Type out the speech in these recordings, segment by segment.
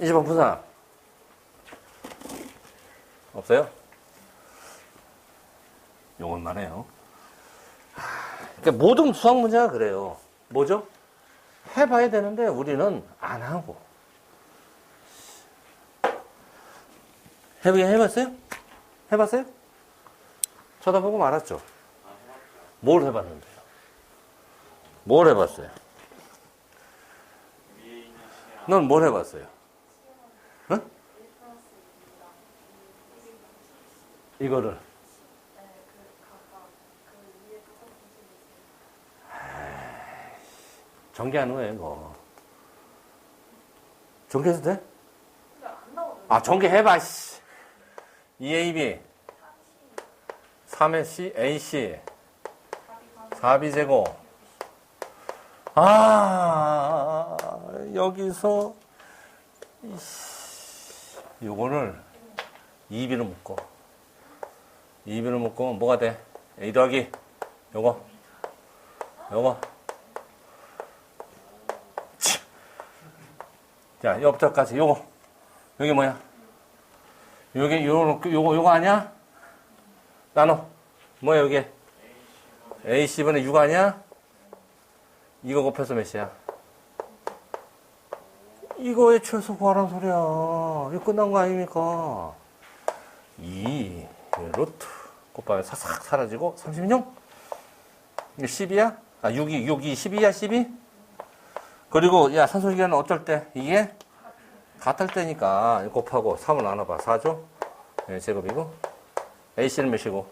20번 푼 사람? 없어요? 요건 말해요. 그러니까 모든 수학 문제가 그래요. 뭐죠? 해봐야 되는데 우리는 안 하고. 해보긴 해봤어요? 해봤어요? 쳐다보고 말았죠. 뭘 해봤는데요? 뭘 해봤어요? 넌 뭘 해봤어요? 응? 이거를. 전개하는 거예요, 이거. 전개해도 돼? 아, 전개해봐, 씨. 2AB. 3의 C, AC. 4B제곱. 아, 여기서, 이씨, 요거를 2B로 묶어. 2B로 묶으면 뭐가 돼? A 더하기. 요거. 요거. 치. 자, 옆자까지 요거. 여기 뭐야? 요게, 요거, 요거, 요거 아니야? 나눠. 뭐야, 여기? A10분의 6 아니야? 이거 곱해서 몇이야? 이거의 최소 구하란 소리야. 이거 끝난 거 아닙니까? 2, 루트. 곱하면 싹 사라지고, 36? 이거 10이야? 아, 6이, 6이 12야, 12? 그리고, 야, 산소기간은 어떨 때? 이게? 같을 때니까, 곱하고 3을 나눠봐. 4죠? 네, 제곱이고. A씨는 몇이고?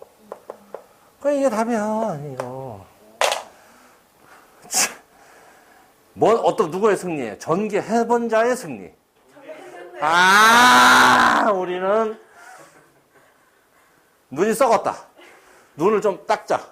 그 이게 답이야, 이거. 뭐, 어떤, 누구의 승리예요? 전개 해본 자의 승리. 아, 우리는 눈이 썩었다. 눈을 좀 닦자.